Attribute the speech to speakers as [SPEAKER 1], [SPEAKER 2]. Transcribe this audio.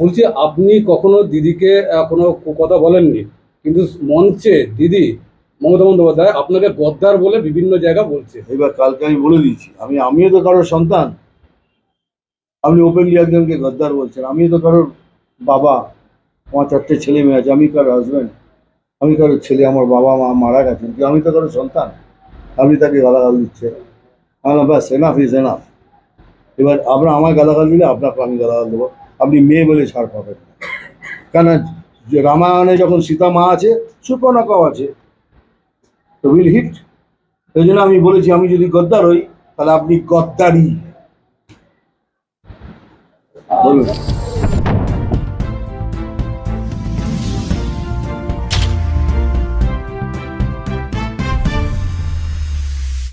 [SPEAKER 1] বলছি আপনি কখনো দিদিকে কোনো কথা বলেননি? কিন্তু মঞ্চে দিদি মমতা বন্দ্যোপাধ্যায় আপনাকে গদ্দার বলে বিভিন্ন জায়গা বলছে।
[SPEAKER 2] এবার কালকে আমি বলে দিয়েছি আমি আমিও তো কারোর সন্তান। আপনি ওপেনলি একজনকে গদ্দার বলছেন আমিও তো কারোর বাবা আমার চারটে ছেলে মেয়ে আছে আমি কারোর হাজব্যান্ড আমি কারোর ছেলে আমার বাবা মা মারা গেছেন কিন্তু আমি তো কারোর সন্তান। আপনি তাকে গালাগাল দিচ্ছে আমি বললাম, ব্যাস এনাফ ইজ এনাফ এবার আপনার আমায় গালাগাল দিলে আপনাকে আমি গালাগাল দেবো। আপনি মেয়ে বলে ছাড় পাবেন না। কেন রামায়ণে যখন সীতা মা আছে সুপর্ণকাও আছে, তো উইল হিট এই জন্য আমি বলেছি, আমি যদি গদ্দার হই, তাহলে আপনি গদ্দারি। বলুন।